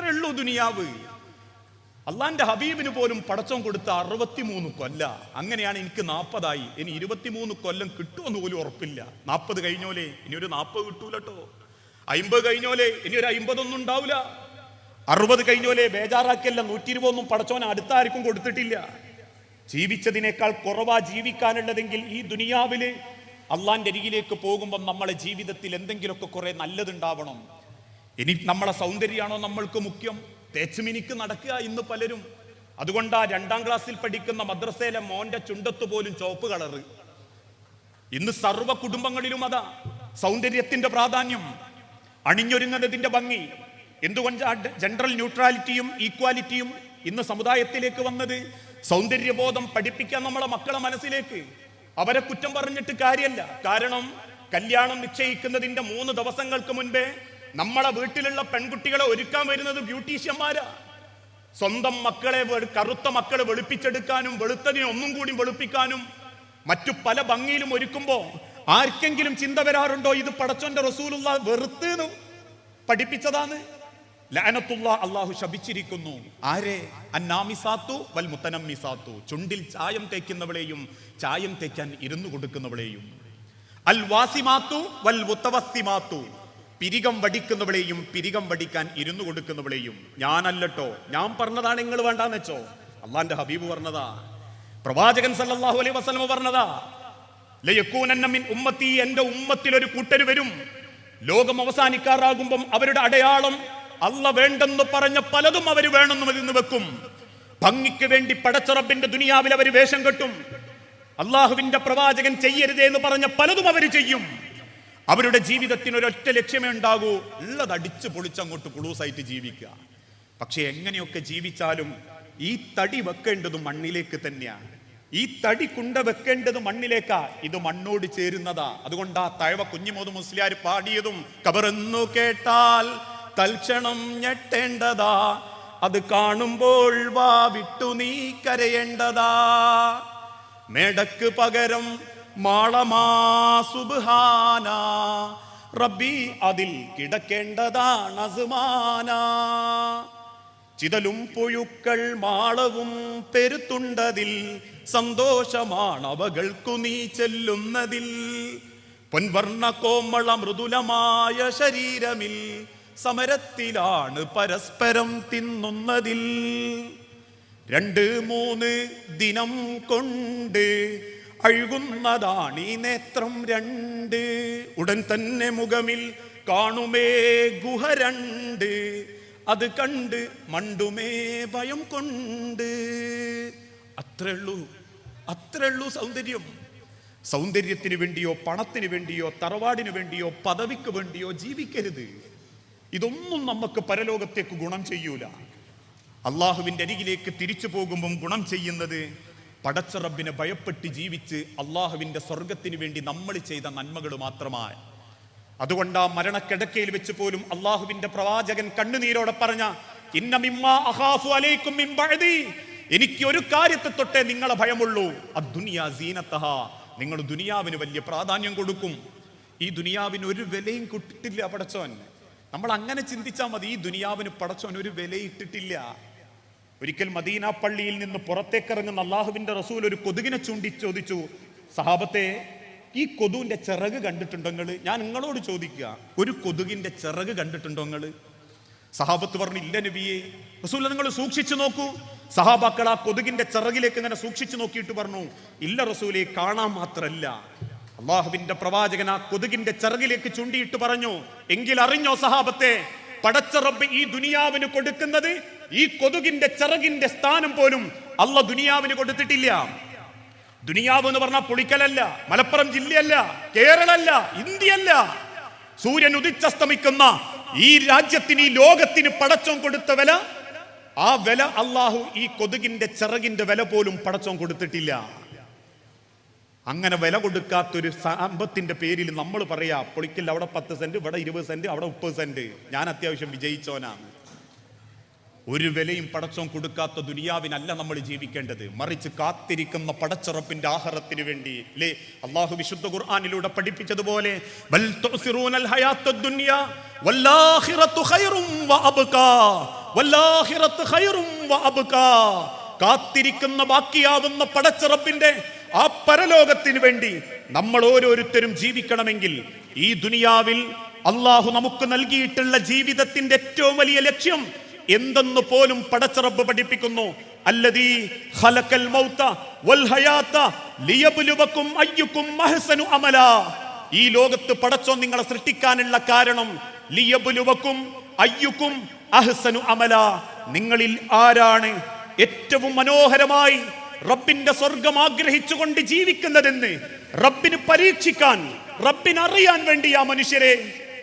അത്രേ ഉള്ളൂ ദുനിയാവ്. അള്ളാന്റെ ഹബീബിന് പോലും പടച്ചം കൊടുത്ത അറുപത്തിമൂന്ന് കൊല്ല. അങ്ങനെയാണ് എനിക്ക് നാൽപ്പതായി ഇനി ഇരുപത്തിമൂന്ന് കൊല്ലം കിട്ടുമെന്ന് പോലും ഉറപ്പില്ല. നാൽപ്പത് കഴിഞ്ഞോലെ? ഇനി ഒരു നാൽപ്പത് കിട്ടൂലട്ടോ. അയിമ്പത് കഴിഞ്ഞോലെ? ഇനി ഒരു അയിമ്പതൊന്നും ഉണ്ടാവില്ല അറുപത് കഴിഞ്ഞോലെ? ബേജാറാക്കിയല്ല നൂറ്റി ഇരുപതൊന്നും പടച്ചോൻ അടുത്ത ആർക്കും കൊടുത്തിട്ടില്ല. ജീവിച്ചതിനേക്കാൾ കുറവാ ജീവിക്കാനുള്ളതെങ്കിൽ ഈ ദുനിയാവിൽ അള്ളാന്റെ അരികിലേക്ക് പോകുമ്പോൾ നമ്മളെ ജീവിതത്തിൽ എന്തെങ്കിലുമൊക്കെ കുറെ നല്ലതുണ്ടാവണം. ഇനി നമ്മളെ സൗന്ദര്യമാണോ നമ്മൾക്ക് മുഖ്യം? തേച്ചുമിനിക്ക് നടക്കുക ഇന്ന് പലരും. അതുകൊണ്ട് ആ രണ്ടാം ക്ലാസ്സിൽ പഠിക്കുന്ന മദ്രസയിലെ മോന്റെ ചുണ്ടത്ത് പോലും ചോപ്പ് കളറ്. ഇന്ന് സർവ കുടുംബങ്ങളിലും അതാ സൗന്ദര്യത്തിന്റെ പ്രാധാന്യം. അണിഞ്ഞൊരുങ്ങുന്നതിന്റെ ഭംഗി. എന്തുകൊണ്ട് ജനറൽ ന്യൂട്രാലിറ്റിയും ഈക്വാലിറ്റിയും ഇന്ന് സമുദായത്തിലേക്ക് വന്നത്? സൗന്ദര്യബോധം പഠിപ്പിക്കാൻ നമ്മളെ മക്കളെ മനസ്സിലേക്ക്. അവരെ കുറ്റം പറഞ്ഞിട്ട് കാര്യമല്ല കാരണം കല്യാണം നിശ്ചയിക്കുന്നതിന്റെ മൂന്ന് ദിവസങ്ങൾക്ക് മുൻപേ നമ്മളെ വീട്ടിലുള്ള പെൺകുട്ടികളെ ഒരുക്കാൻ വരുന്നത് ബ്യൂട്ടീഷ്യന്മാരാ. സ്വന്തം മക്കളെ കറുത്ത മക്കളെ വെളുപ്പിച്ചെടുക്കാനും വെളുത്തതിനെ ഒന്നും കൂടി വെളുപ്പിക്കാനും മറ്റു പല ഭംഗിയിലും ഒരുക്കുമ്പോ ആർക്കെങ്കിലും ചിന്ത വരാറുണ്ടോ? ഇത് പടച്ചോന്റെ റസൂലുള്ള വെറുത്ത് പഠിപ്പിച്ചതാണ്. ലാനത്തുള്ള അള്ളാഹു ശപിച്ചിരിക്കുന്നു. ആരെ? അന്നാമിസാത്തു വൽ മുത്തനമ്മിസാത്തു. ചുണ്ടിൽ ചായം തേക്കുന്നവളെയും ചായം തേക്കാൻ ഇരുന്നു കൊടുക്കുന്നവളെയും. അൽ വാസിമാത്തു വൽ മുത്തവസ്സിമാത്തു. പിരികം വടിക്കുന്നവളെയും പിരികം വടിക്കാൻ ഇരുന്നു കൊടുക്കുന്നവളെയും ഞാനല്ലട്ടോ. ഞാൻ പറഞ്ഞതാണ് നിങ്ങൾ വേണ്ടാന്ന് വെച്ചോ. അള്ളാന്റെ ഹബീബ് പറഞ്ഞതാ. പ്രവാചകൻ സല്ലാഹു അലൈ വസ്ലമ പറഞ്ഞതാ. ലയക്കൂനന്നമ്മിൻ ഉമ്മത്തി എന്റെ ഉമ്മത്തിൽ ഒരു കൂട്ടര് വരും. ലോകം അവസാനിക്കാറാകുമ്പം അവരുടെ അടയാളം അല്ല വേണ്ടെന്ന് പറഞ്ഞ പലതും അവർ വേണമെന്ന് നിന്ന് വെക്കും. ഭംഗിക്ക് വേണ്ടി പടച്ചറബിന്റെ ദുനിയാവിൽ അവർ വേഷം കെട്ടും. അള്ളാഹുവിന്റെ പ്രവാചകൻ ചെയ്യരുതേ എന്ന് പറഞ്ഞ പലതും അവർ ചെയ്യും. അവരുടെ ജീവിതത്തിന് ഒരൊറ്റ ലക്ഷ്യമേ ഉണ്ടാകൂ. ഉള്ളത് അടിച്ചു പൊളിച്ചങ്ങോട്ട് കുളൂസായിട്ട് ജീവിക്കുക. പക്ഷെ എങ്ങനെയൊക്കെ ജീവിച്ചാലും ഈ തടി വെക്കേണ്ടത് മണ്ണിലേക്ക് തന്നെയാണ് ഈ തടി കുണ്ട വെക്കേണ്ടത് മണ്ണിലേക്കാ. ഇത് മണ്ണോട് ചേരുന്നതാ. അതുകൊണ്ട് ആ തഴവ കുഞ്ഞിമോത് മുസ്ലിയാർ പാടിയതും കബറെന്നു കേട്ടാൽ തൽക്ഷണം ഞെട്ടേണ്ടതാ. അത് കാണുമ്പോൾ വാ വിട്ടു നീ കരയേണ്ടതാ. മേടക്ക് പകരം മാളമാ സുബ്ഹാന റബ്ബി അതിൽ കിടക്കേണ്ടതാണ് അസുമാന ചിതലും പുഴുക്കൾ മാളവും പെരുത്തുണ്ടതിൽ സന്തോഷമാണ് അവകൾക്കു നീ ചെല്ലുന്നതിൽ. പൊൻവർണ കോമള മൃദുലമായ ശരീരമിൽ സമരത്തിലാണ് പരസ്പരം തിന്നുന്നതിൽ. രണ്ട് മൂന്ന് ദിനം കൊണ്ട് അഴുകുന്നതാണ് ഈ നേത്രം രണ്ട്. ഉടൻ തന്നെ മുഖമിൽ കാണുമേ ഗുഹ രണ്ട്. അത് കണ്ട് മണ്ടുമേ ഭയം കൊണ്ട്. അത്രയുള്ളൂ അത്രയുള്ളൂ സൗന്ദര്യം. സൗന്ദര്യത്തിന് വേണ്ടിയോ പണത്തിന് വേണ്ടിയോ തറവാടിന് വേണ്ടിയോ പദവിക്ക് വേണ്ടിയോ ജീവിക്കരുത്. ഇതൊന്നും നമുക്ക് പരലോകത്തേക്ക് ഗുണം ചെയ്യൂല. അള്ളാഹുവിന്റെ അരികിലേക്ക് തിരിച്ചു പോകുമ്പം ഗുണം ചെയ്യുന്നത് പടച്ച റബ്ബിനെ ഭയപ്പെട്ട് ജീവിച്ച് അള്ളാഹുവിന്റെ സ്വർഗത്തിന് വേണ്ടി നമ്മൾ ചെയ്ത നന്മകൾ മാത്രമായി അതുകൊണ്ട് ആ മരണക്കിടക്കയിൽ വെച്ച് പോലും അള്ളാഹുവിന്റെ പ്രവാചകൻ കണ്ണുനീരോടെ പറഞ്ഞ. എനിക്ക് ഒരു കാര്യത്തെ തൊട്ടേ നിങ്ങളെ ഭയമുള്ളൂ. സീനത്തഹ. നിങ്ങൾ ദുനിയാവിന് വലിയ പ്രാധാന്യം കൊടുക്കും. ഈ ദുനിയാവിന് ഒരു വിലയും കിട്ടിട്ടില്ല പടച്ചോൻ. നമ്മൾ അങ്ങനെ ചിന്തിച്ചാൽ മതി ഈ ദുനിയാവിന് പടച്ചോൻ ഒരു വിലയിട്ടിട്ടില്ല ഒരിക്കൽ മദീന പള്ളിയിൽ നിന്ന് പുറത്തേക്കിറങ്ങുന്ന അള്ളാഹുവിന്റെ റസൂൽ ഒരു കൊതുകിനെ ചൂണ്ടി ചോദിച്ചു സഹാബത്തെ ഈ കൊതുവിന്റെ ചിറക് കണ്ടിട്ടുണ്ടോ ഞാൻ നിങ്ങളോട് ചോദിക്കുക ഒരു കൊതുകിന്റെ ചിറക് കണ്ടിട്ടുണ്ടോ നിങ്ങൾ സഹാബത്ത് പറഞ്ഞു ഇല്ല നബിയെ. റസൂല നിങ്ങൾ സൂക്ഷിച്ചു നോക്കൂ. സഹാബാക്കൾ ആ കൊതുകിന്റെ ചിറകിലേക്ക് ഇങ്ങനെ സൂക്ഷിച്ചു നോക്കിയിട്ട് പറഞ്ഞു ഇല്ല റസൂലെ കാണാൻ മാത്രല്ല. അള്ളാഹുവിന്റെ പ്രവാചകൻ ആ കൊതുകിന്റെ ചിറകിലേക്ക് ചൂണ്ടിയിട്ട് പറഞ്ഞു എങ്കിൽ അറിഞ്ഞോ സഹാബത്തെ പടച്ച റബ്ബ് ഈ ദുനിയാവിന് കൊടുക്കുന്നത് ഈ കൊതുകിന്റെ ചിറകിന്റെ സ്ഥാനം പോലും അല്ല ദുനിയാവിന് കൊടുത്തിട്ടില്ല. ദുനിയാവ് എന്ന് പറഞ്ഞാൽ പുളിക്കലല്ല മലപ്പുറം ജില്ലയല്ല കേരളല്ല ഇന്ത്യയല്ല. സൂര്യൻ ഉദിച്ചസ്തമിക്കുന്ന ഈ രാജ്യത്തിന് ഈ ലോകത്തിന് പടച്ചോൻ കൊടുത്ത വില ആ വില അള്ളാഹു ഈ കൊതുകിന്റെ ചിറകിന്റെ വില പോലും പടച്ചോൻ കൊടുത്തിട്ടില്ല. അങ്ങനെ വില കൊടുക്കാത്തൊരു സാമ്പത്തിന്റെ പേരിൽ നമ്മൾ പറയാ പൊളിക്കൽ അവിടെ പത്ത് സെന്റ് ഇവിടെ ഇരുപത് സെന്റ് അവിടെ മുപ്പത് സെന്റ്. ഞാൻ അത്യാവശ്യം വിജയിച്ചോനാണ് ഒരു വിലയും പടച്ചോൻ കൊടുക്കാത്ത ദുനിയാവിനല്ല നമ്മൾ ജീവിക്കേണ്ടത് മറിച്ച് കാത്തിരിക്കുന്ന പടച്ചുറപ്പിന്റെ ആഹാരത്തിന് വേണ്ടി അല്ലേ അള്ളാഹു വിശുദ്ധ ഖുർആാനിലൂടെ പഠിപ്പിച്ചതുപോലെ. കാത്തിരിക്കുന്ന ബാക്കിയാവുന്ന പടച്ചിറപ്പിന്റെ ആ പരലോകത്തിന് വേണ്ടി നമ്മൾ ഓരോരുത്തരും ജീവിക്കണമെങ്കിൽ ഈ ദുനിയാവിൽ അള്ളാഹു നമുക്ക് നൽകിയിട്ടുള്ള ജീവിതത്തിന്റെ ഏറ്റവും വലിയ ലക്ഷ്യം എന്തെന്ന് പോലും പടച്ചറബ് പഠിപ്പിക്കുന്നു. അല്ലദീ ഖലക്കൽ മൗത വൽ ഹയാത അയ്യുക്കും അഹ്സനു അമല. ഈ ലോകത്ത് പടച്ചോ നിങ്ങളെ സൃഷ്ടിക്കാനുള്ള കാരണം ലിയബ്ലുവക്കും അയ്യുക്കും അഹ്സനു അമല. നിങ്ങളിൽ ആരാണ് ഏറ്റവും മനോഹരമായി റബ്ബിന്റെ സ്വർഗം ആഗ്രഹിച്ചുകൊണ്ട് ജീവിക്കുന്നതെന്ന് റബ്ബിന് പരീക്ഷിക്കാൻ റബ്ബിന് അറിയാൻ വേണ്ടി ആ മനുഷ്യരെ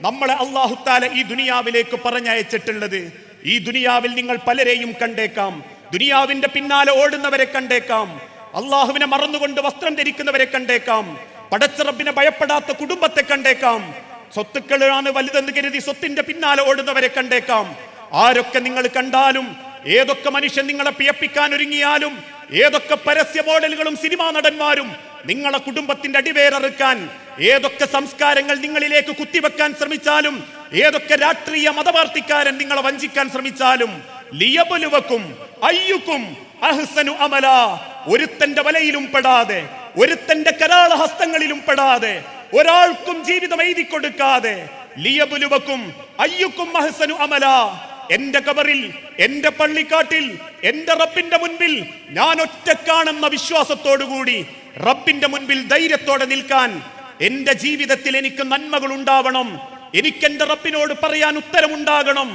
നമ്മളെ അള്ളാഹുത്താല ഈ ദുനിയാവിലേക്ക് പറഞ്ഞയച്ചിട്ടുള്ളത്. ഈ ദുനിയാവിൽ നിങ്ങൾ പലരെയും കണ്ടേക്കാം. ദുനിയാവിന്റെ പിന്നാലെ ഓടുന്നവരെ കണ്ടേക്കാം. അള്ളാഹുവിനെ മറന്നുകൊണ്ട് വസ്ത്രം ധരിക്കുന്നവരെ കണ്ടേക്കാം. പടച്ചറബിനെ ഭയപ്പെടാത്ത കുടുംബത്തെ കണ്ടേക്കാം. സ്വത്തുക്കളാണ് വലുതെന്ന് കരുതി സ്വത്തിന്റെ പിന്നാലെ ഓടുന്നവരെ കണ്ടേക്കാം. ആരൊക്കെ നിങ്ങൾ കണ്ടാലും ഏതൊക്കെ മനുഷ്യൻ നിങ്ങളെ പിയപ്പിക്കാൻ ഒരുങ്ങിയാലും ഏതൊക്കെ പരസ്യ മോഡലുകളും സിനിമാ നടന്മാരും നിങ്ങളെ കുടുംബത്തിന്റെ അടിവേററുക്കാൻ ഏതൊക്കെ സംസ്കാരങ്ങൾ നിങ്ങളിലേക്ക് കുത്തിവെക്കാൻ ശ്രമിച്ചാലും ഏതൊക്കെ രാഷ്ട്രീയ മതപാർട്ടിക്കാരൻ നിങ്ങളെ വഞ്ചിക്കാൻ ശ്രമിച്ചാലും ലിയബലുവക്കും അയ്യുക്കും അഹ്സനു അമല. ഒരുത്തന്റെ വലയിലും പെടാതെ ഒരുത്തന്റെ കരാള ഹസ്തങ്ങളിലും പെടാതെ ഒരാൾക്കും ജീവിതം എഴുതി കൊടുക്കാതെ ലിയബുലുവക്കും അയ്യുക്കും അഹ്സനു അമല. എന്റെ കബറിൽ എന്റെ പള്ളിക്കാട്ടിൽ എന്റെ റബ്ബിന്റെ മുൻപിൽ ഞാൻ ഒറ്റക്കാണെന്ന വിശ്വാസത്തോടുകൂടി റബ്ബിന്റെ മുൻപിൽ ധൈര്യത്തോടെ നിൽക്കാൻ എന്റെ ജീവിതത്തിൽ എനിക്ക് നന്മകൾ ഉണ്ടാവണം എനിക്ക് എന്റെ റബ്ബിനോട് പറയാൻ ഉത്തരമുണ്ടാകണം.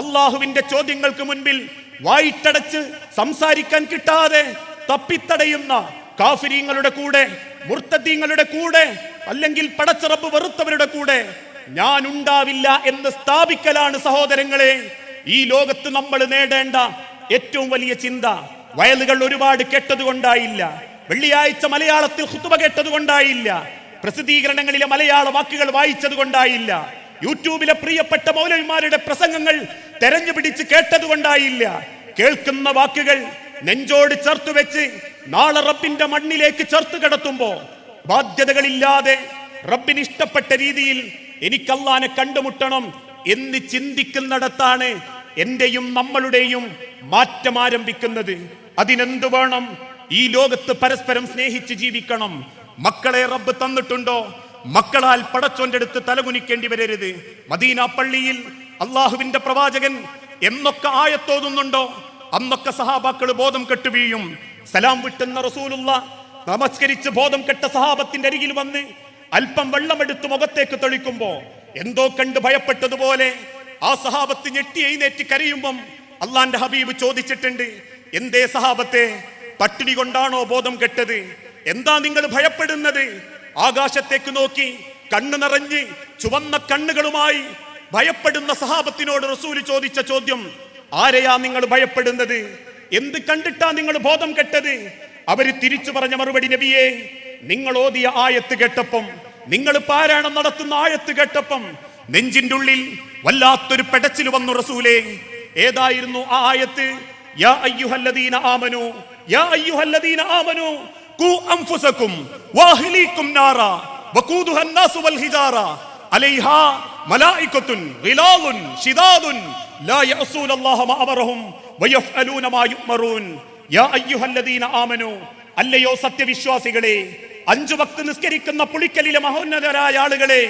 അള്ളാഹുവിന്റെ ചോദ്യങ്ങൾക്ക് മുൻപിൽ വായിട്ടടച്ച് സംസാരിക്കാൻ കിട്ടാതെ തപ്പിത്തടയുന്ന കാഫിരീങ്ങളുടെ കൂടെ മുർത്തദീങ്ങളുടെ കൂടെ അല്ലെങ്കിൽ പടച്ചറബ് വെറുത്തവരുടെ കൂടെ ഞാൻ ഉണ്ടാവില്ല എന്ന് സ്ഥാപിക്കലാണ് സഹോദരങ്ങളെ. ഈ ലോകത്ത് നമ്മൾ നേടേണ്ട ഏറ്റവും വലിയ ചിന്ത വയലുകൾ ഒരുപാട് കേട്ടത് കൊണ്ടായില്ല വെള്ളിയാഴ്ച മലയാളത്തിൽ ഹുത്തുബ കേട്ടത് കൊണ്ടായില്ല പ്രസിദ്ധീകരണങ്ങളിലെ മലയാള വാക്കുകൾ വായിച്ചത് കൊണ്ടായില്ല യൂട്യൂബിലെ പ്രിയപ്പെട്ട മൗലവിമാരുടെ പ്രസംഗങ്ങൾ തെരഞ്ഞു പിടിച്ച് കേട്ടതുകൊണ്ടായില്ല കേൾക്കുന്ന വാക്കുകൾ നെഞ്ചോട് ചേർത്ത് വെച്ച് നാളെ റബ്ബിന്റെ മണ്ണിലേക്ക് ചേർത്ത് കിടത്തുമ്പോ ബാധ്യതകളില്ലാതെ റബ്ബിന് ഇഷ്ടപ്പെട്ട രീതിയിൽ എനിക്കല്ലാനെ കണ്ടുമുട്ടണം എന്ന് ചിന്തിക്കുന്നിടത്താണ് എന്റെയും നമ്മളുടെയും മാറ്റം ആരംഭിക്കുന്നത്. അതിനെന്തു വേണം? ഈ ലോകത്ത് പരസ്പരം സ്നേഹിച്ച് ജീവിക്കണം. മക്കളെ റബ്ബ് തന്നിട്ടുണ്ടോ? മക്കളാൽ പടച്ചോന്റെ അടുത്ത് തലകുനിക്കേണ്ടി വരരുത്. മദീന പള്ളിയിൽ അള്ളാഹുവിന്റെ പ്രവാചകൻ എന്നൊക്കെ ആയത്തോതുന്നുണ്ടോ? അന്നൊക്കെ സഹാബാക്കൾ ബോധം കെട്ടു വീഴും. സലാം വിട്ടുന്ന റസൂലുള്ള നമസ്കരിച്ച് ബോധം കെട്ട സഹാബത്തിന്റെ അരികിൽ വന്ന് അല്പം വെള്ളമെടുത്ത് മുഖത്തേക്ക് തെളിക്കുമ്പോ എന്തോ കണ്ട് ഭയപ്പെട്ടതുപോലെ ആ സഹാബത്ത് ഞെട്ടി എഴുന്നേറ്റ് കരയുമ്പം അള്ളാന്റെ ഹബീബ് ചോദിച്ചിട്ടുണ്ട് എന്തേ സഹാബത്തെ പട്ടിണി കൊണ്ടാണോ ബോധം കെട്ടത്? എന്താ നിങ്ങൾ ഭയപ്പെടുന്നത്? ആകാശത്തേക്ക് നോക്കി കണ്ണു നിറഞ്ഞ് ചുവന്ന കണ്ണുകളുമായി ഭയപ്പെടുന്ന സഹാബത്തിനോട് റസൂൽ ചോദിച്ച ചോദ്യം ആരെയാ നിങ്ങൾ ഭയപ്പെടുന്നത്? എന്ത് കണ്ടിട്ടാ നിങ്ങൾ ബോധം കെട്ടത്? അവർ തിരിച്ചു പറഞ്ഞ മറുപടി നബിയെ നിങ്ങൾ ഓതിയ ആയത്ത് കേട്ടപ്പം നിങ്ങൾ പാരായണം നടത്തുന്ന ആയത്ത് കേട്ടപ്പം നെഞ്ചിന്റെ ഉള്ളിൽ വല്ലാത്തൊരു പെടച്ചിൽ വന്നു റസൂലേ. ഏതായിരുന്നു ആ ആയത്ത്? യാ അയ്യുഹല്ലദീന ആമനു യാ അയ്യുഹല്ലദീന ആമനു അല്ലയോ സത്യവിശ്വാസികളെ അഞ്ചു വക്ത് നിസ്കരിക്കുന്ന പുളിക്കലിലെ മഹോന്നതരായ ആളുകളെ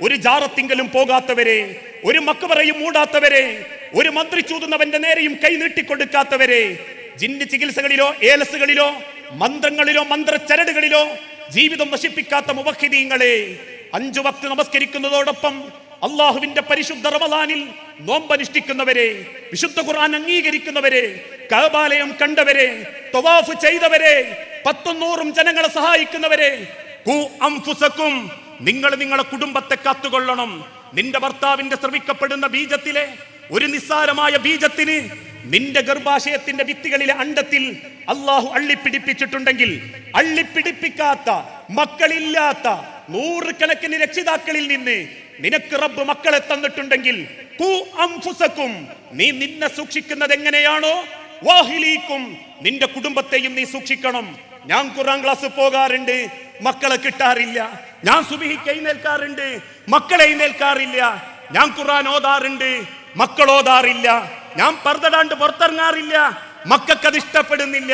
ഒരു ജാറത്തിങ്കലും പോകാത്തവരെ ഒരു മക്കുപറയും മൂടാത്തവരെ ഒരു മന്ത്രി ചൂതുന്നവന്റെ നേരെയും കൈ നീട്ടിക്കൊടുക്കാത്തവരെ ജിന്ന് ചികിത്സകളിലോ ഏലസുകളിലോ മന്ത്രങ്ങളിലോ മന്ത്രച്ചരടുകളിലോ ജീവിതം നശിപ്പിക്കാത്ത മുവഹിദീങ്ങളെ അഞ്ചു വക്ത് നമസ്കരിക്കുന്നതോടൊപ്പം അള്ളാഹുവിന്റെ പരിശുദ്ധ റമദാനിൽ നോമ്പനുഷ്ഠിക്കുന്നവരെ വിശുദ്ധ ഖുർആൻ അംഗീകരിക്കുന്നവരെ കബാലയം കണ്ടവരെ തൊവാഫ് ചെയ്തവരെ പത്തൊന്നൂറും ജനങ്ങളെ സഹായിക്കുന്നവരെ നിങ്ങൾ നിങ്ങളെ കുടുംബത്തെ കാത്തുകൊള്ളണം. നിന്റെ ഭർത്താവിന്റെ ശ്രവിക്കപ്പെടുന്ന ബീജത്തിലെ ഒരു നിസ്സാരമായ ബീജത്തിന് നിന്റെ ഗർഭാശയത്തിന്റെ ഭിത്തികളിലെ അണ്ടത്തിൽ അള്ളാഹു അള്ളിപ്പിടിപ്പിച്ചിട്ടുണ്ടെങ്കിൽ അള്ളിപ്പിടിപ്പിക്കാത്ത മക്കളില്ലാത്ത നൂറുകണക്കിന് രക്ഷിതാക്കളിൽ നിന്ന് നിനക്ക് റബ്ബ് മക്കളെ തന്നിട്ടുണ്ടെങ്കിൽ നീ നിന്നെ സൂക്ഷിക്കുന്നത് എങ്ങനെയാണോ? വാഹിലീക്കും നിന്റെ കുടുംബത്തെയും നീ സൂക്ഷിക്കണം. ഞാൻ ഖുറാൻ ക്ലാസ് പോകാറുണ്ട് മക്കളെ കിട്ടാറില്ല. ഞാൻ സുബിഹിക്ക് എഴുന്നേൽക്കാറുണ്ട് മക്കളെ എഴുന്നേൽക്കാറില്ല. ഞാൻ ഖുറാൻ ഓതാറുണ്ട് മക്കൾ ഓതാറില്ല ഞാൻ പർദ്ദടാണ്ട് പുറത്തിറങ്ങാറില്ല. മക്കൾക്കത് ഇഷ്ടപ്പെടുന്നില്ല.